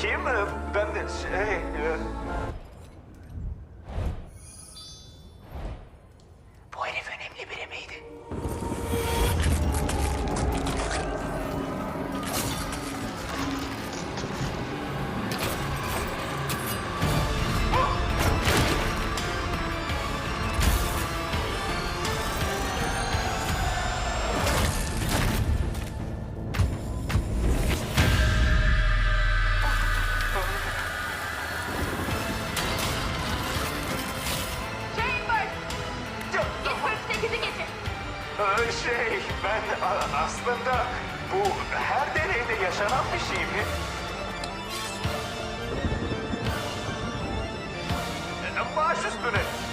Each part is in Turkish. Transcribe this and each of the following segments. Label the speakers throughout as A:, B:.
A: Kim? Ee, Ben de şey... Ee, Baş üstüne.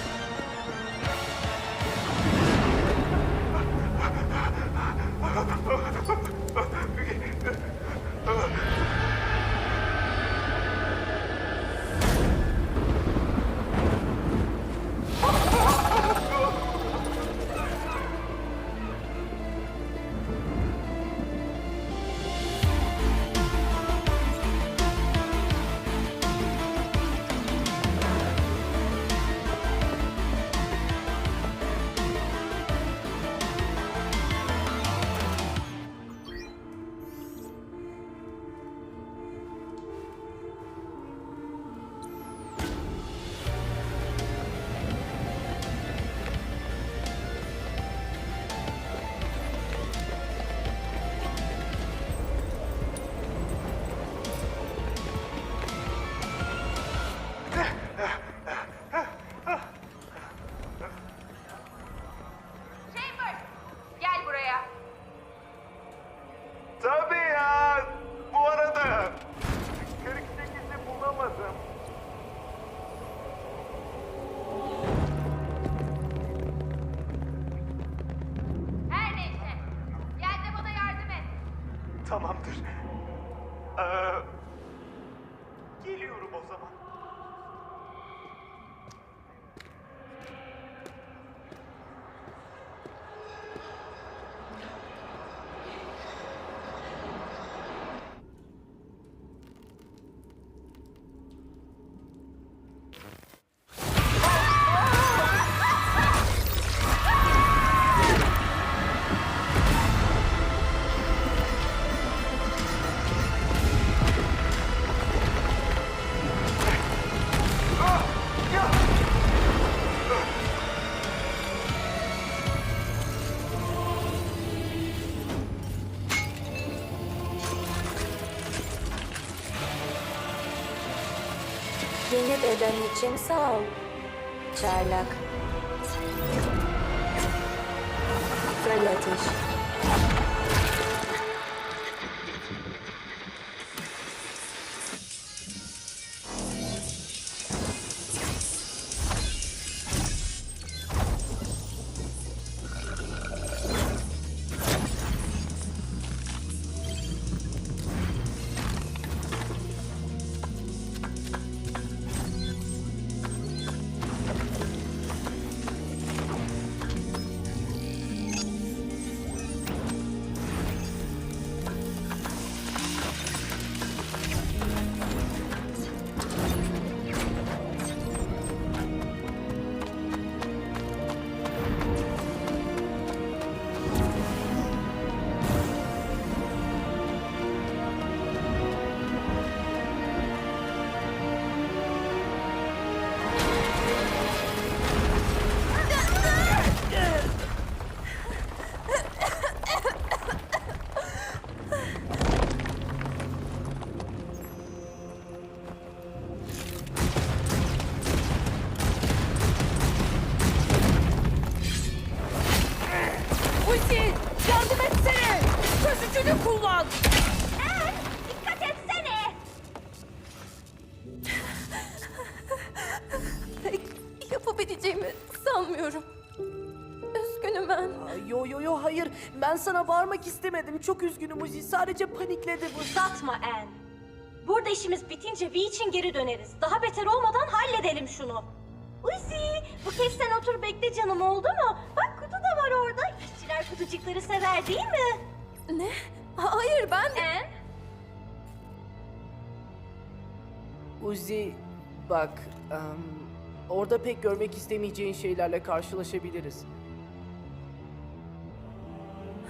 B: Sağ ol. Çaylak. Fırlatış.
C: Ulti! Çok üzgünüm Uzi. Sadece panikledi bu.
D: Uzatma En. Burada işimiz bitince V için geri döneriz. Daha beter olmadan halledelim şunu. Uzi, bu kez sen otur bekle canım oldu mu? Bak kutu da var orada. İşçiler kutucukları sever değil mi?
B: Ne? Hayır ben...
D: En,
C: Uzi, bak, em, orada pek görmek istemeyeceğin şeylerle karşılaşabiliriz.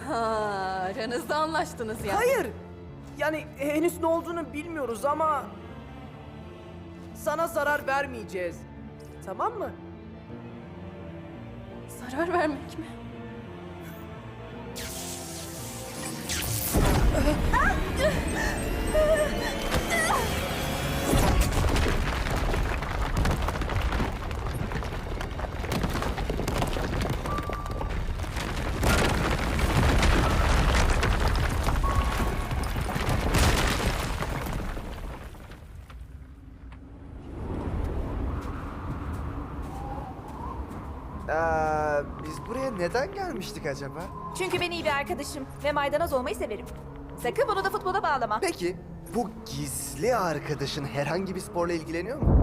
E: Ha, aranızda anlaştınız yani.
C: Hayır! Yani henüz ne olduğunu bilmiyoruz ama... Sana zarar vermeyeceğiz. Tamam mı?
E: Zarar vermek mi?
F: Aa, neden gelmiştik acaba?
G: Çünkü ben iyi bir arkadaşım ve maydanoz olmayı severim. Sakın bunu da futbola bağlama.
F: Peki bu gizli arkadaşın herhangi bir sporla ilgileniyor mu?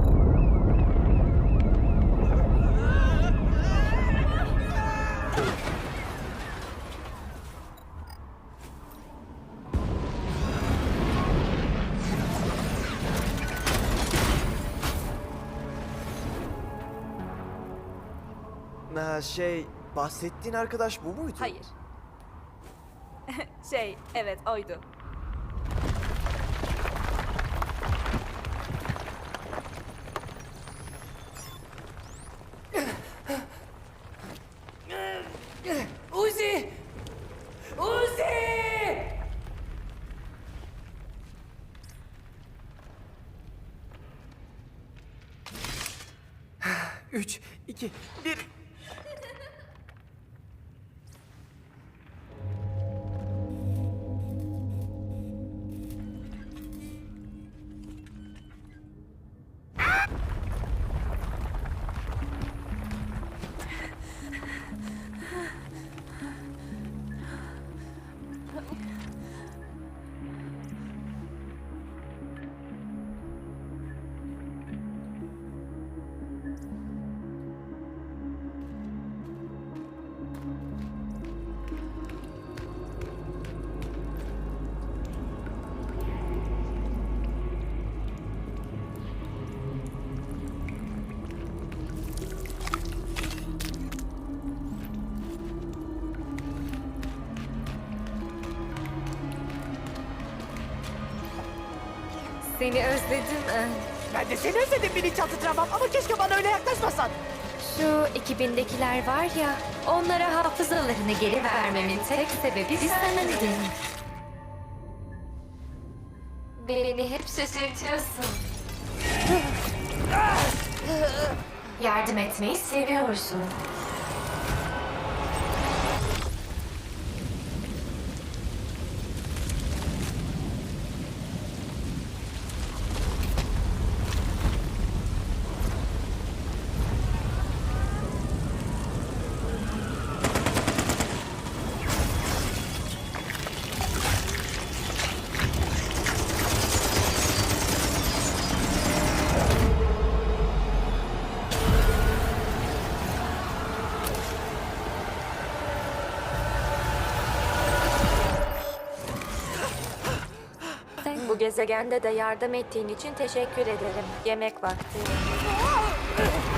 F: Ha, şey, bahsettiğin arkadaş bu muydu?
G: Hayır. şey, evet oydu.
E: Seni özledim. eh.
C: Ben de seni özledim bilinçaltı travmam ama keşke bana öyle yaklaşmasan.
E: Şu 2000'dekiler var ya, onlara hafızalarını geri vermemin tek sebebi sendin. Beni hep şaşırtıyorsun. Yardım etmeyi seviyorsun. Gezegende de yardım ettiğin için teşekkür ederim. Yemek vakti.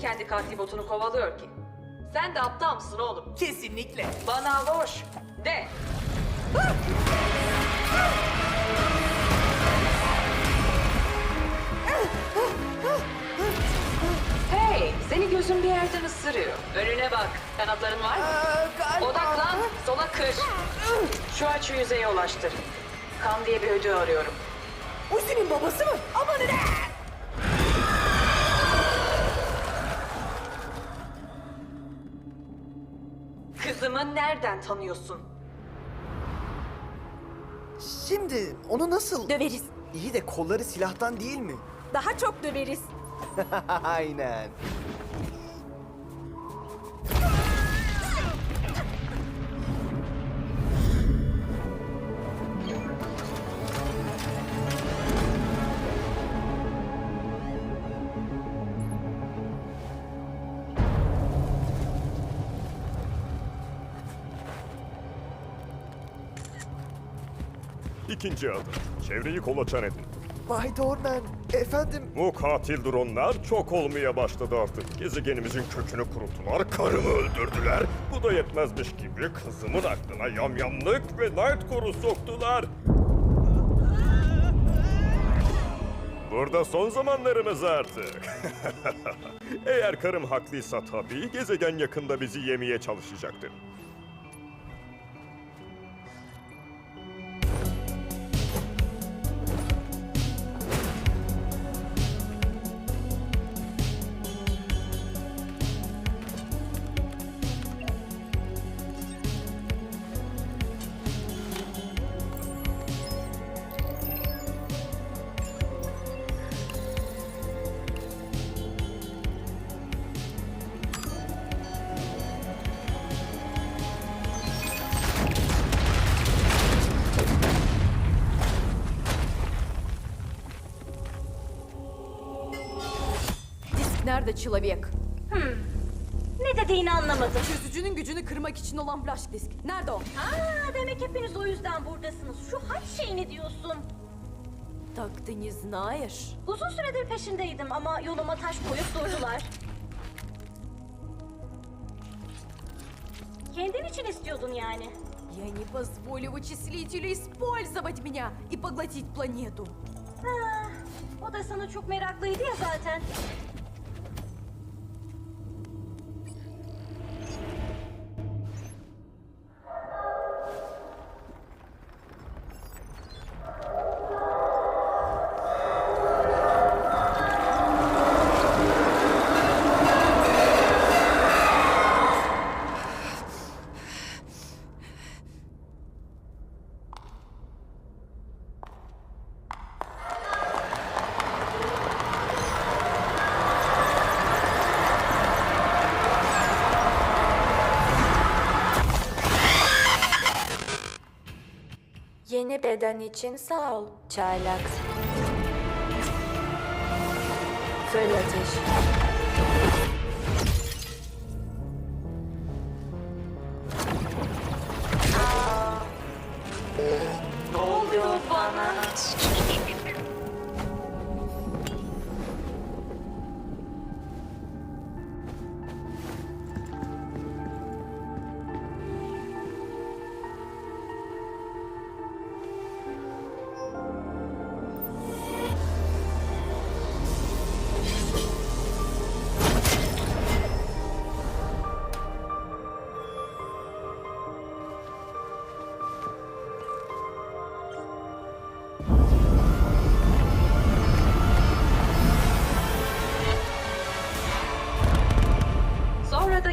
H: kendi katil botunu kovalıyor ki? Sen de aptal mısın oğlum?
C: Kesinlikle.
H: Bana boş. De. Hey, seni gözün bir yerden ısırıyor. Önüne bak. Kanatların var mı? Odaklan, sola kır. Şu açı yüzeye ulaştır. Kan diye bir ödül arıyorum.
C: Uzi'nin babası mı? Aman ne?
H: Kızımı nereden tanıyorsun?
F: Şimdi onu nasıl...
I: Döveriz.
F: İyi de kolları silahtan değil mi?
I: Daha çok döveriz.
F: Aynen.
J: İkinci adım. Çevreyi kolaçan edin.
F: Bay Dorman, efendim...
J: Bu katil dronlar çok olmaya başladı artık. Gezegenimizin kökünü kuruttular, karımı öldürdüler. Bu da yetmezmiş gibi kızımın aklına yamyamlık ve Nightcore'u soktular. Burada son zamanlarımız artık. Eğer karım haklıysa tabii gezegen yakında bizi yemeye çalışacaktır.
I: Disk nerede Человек?
D: Ne dediğini anlamadım.
I: Çözücünün gücünü kırmak için olan flash disk. Nerede o?
D: Aa, demek hepiniz o yüzden buradasınız. Şu haç şeyini diyorsun.
I: Так ты не знаешь.
D: Uzun süredir peşindeydim ama yoluma taş koyup durdular. Kendin için istiyordun yani.
I: Я не позволю вычислителю использовать меня и поглотить планету.
D: Ha, o da sana çok meraklıydı ya zaten.
B: Beden için sağ ol. Çaylak. Föl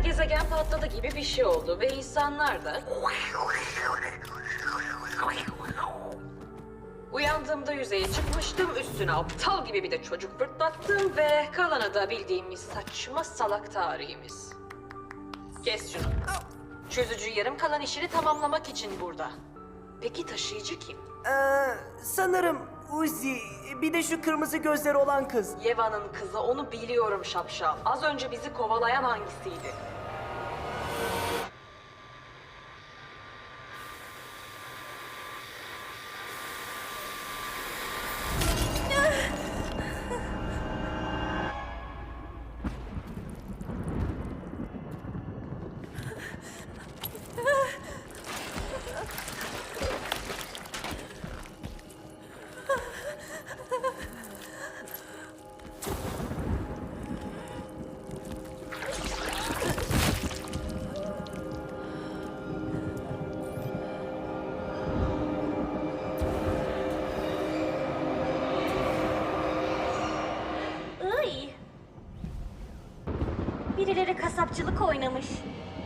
H: gezegen patladı gibi bir şey oldu ve insanlar da... Uyandığımda yüzeye çıkmıştım, üstüne aptal gibi bir de çocuk fırtlattım ve kalanı da bildiğimiz saçma salak tarihimiz. Kes şunu. Çözücü yarım kalan işini tamamlamak için burada. Peki taşıyıcı kim?
C: Ee, sanırım Uzi. Bir de şu kırmızı gözleri olan kız.
H: Yeva'nın kızı onu biliyorum şapşal. Az önce bizi kovalayan hangisiydi?
D: Birileri kasapçılık oynamış.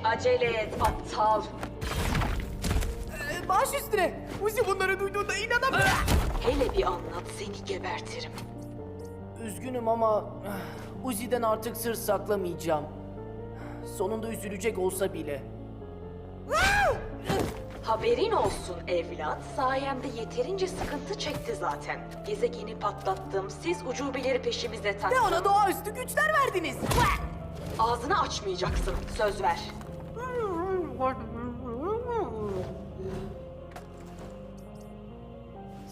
H: Acele et aptal.
C: Ee, baş üstüne. Uzi bunları duyduğunda inanamıyor.
H: Hele bir anlat seni gebertirim.
C: Üzgünüm ama eh, Uzi'den artık sır saklamayacağım. Sonunda üzülecek olsa bile.
H: Haberin olsun evlat. Sayemde yeterince sıkıntı çekti zaten. Gezegeni patlattım. Siz ucubeleri peşimize
C: Ve
H: taktınız.
C: ona doğaüstü güçler verdiniz.
H: Ağzını açmayacaksın. Söz ver.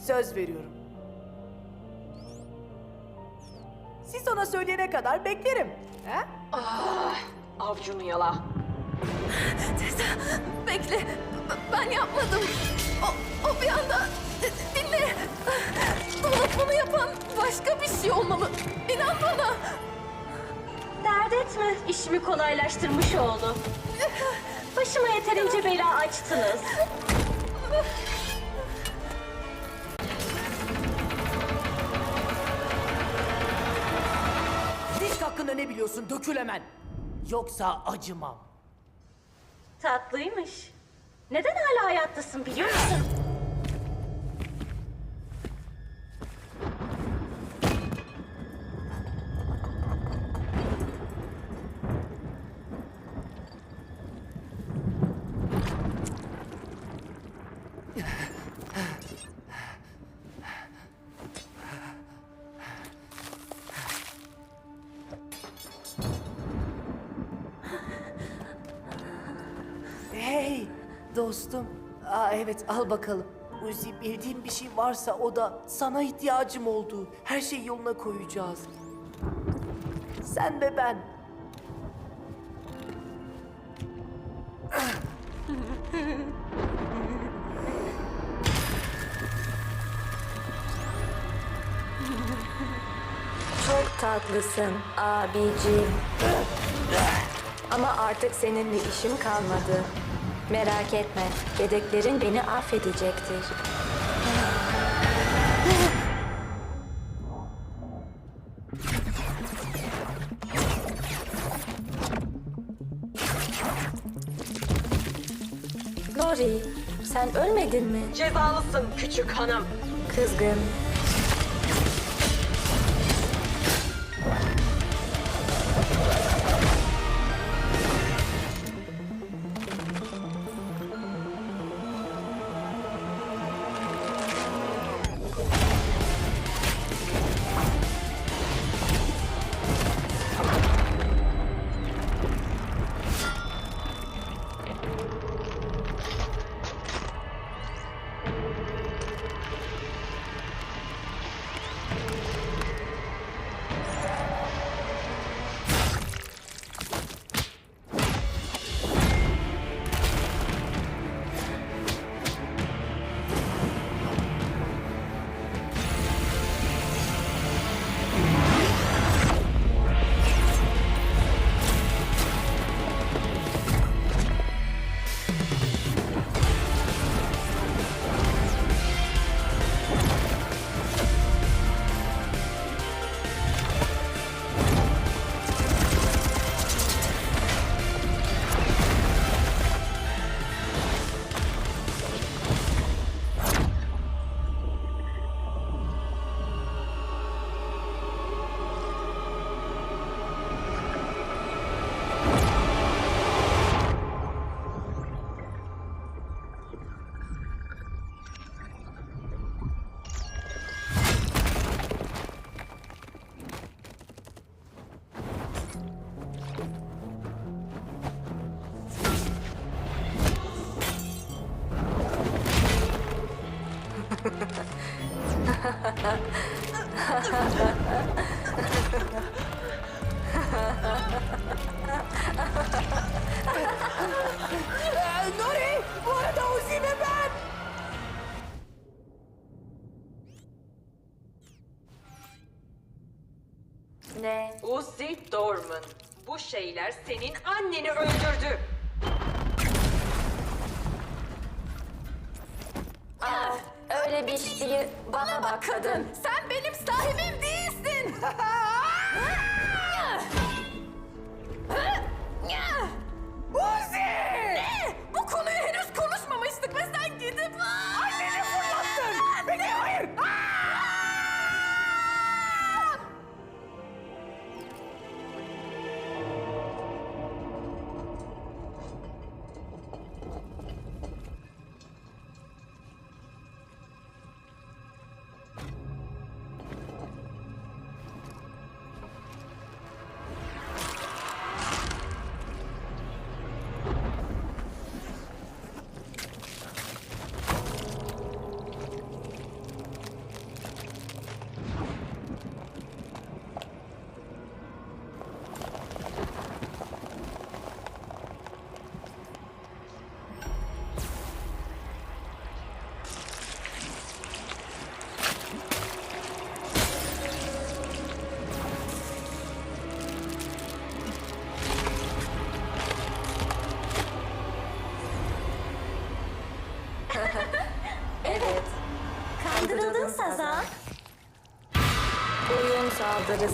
C: Söz veriyorum. Siz ona söyleyene kadar beklerim. He?
H: Avcunu yala.
B: Bekle. Ben yapmadım. O, o bir anda... Dinle. Bunu, bunu yapan başka bir şey olmalı. İnan bana.
D: Dert etme, işimi kolaylaştırmış oldu. Başıma yeterince bela açtınız.
C: Disk hakkında ne biliyorsun? Dökül hemen. Yoksa acımam.
D: Tatlıymış. Neden hala hayattasın biliyor musun?
C: Dostum. Aa, evet al bakalım. Uzi bildiğin bir şey varsa o da sana ihtiyacım olduğu. Her şeyi yoluna koyacağız. Sen ve ben.
B: Çok tatlısın abicim. Ama artık seninle işim kalmadı. Merak etme, yedeklerin beni affedecektir. Nori, sen ölmedin mi?
H: Cezalısın küçük hanım.
B: Kızgın.
C: Nuri! Bu arada ben!
B: Ne?
H: Uzi Dorman. Bu şeyler senin anneni öldürdü.
B: Bak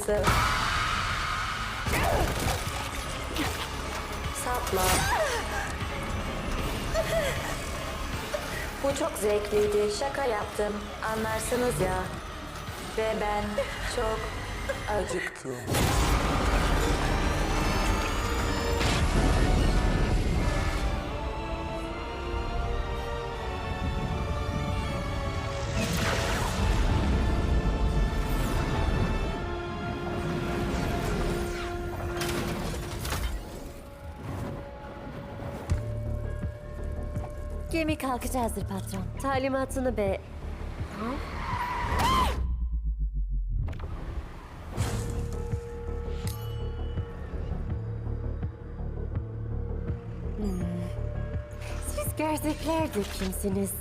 B: saldırısı. Sapla. Bu çok zevkliydi. Şaka yaptım. Anlarsınız ya. Ve ben çok acıktım.
K: Gemi kalkacağızdır patron. Talimatını be... Hmm. Siz gerzekler de kimsiniz?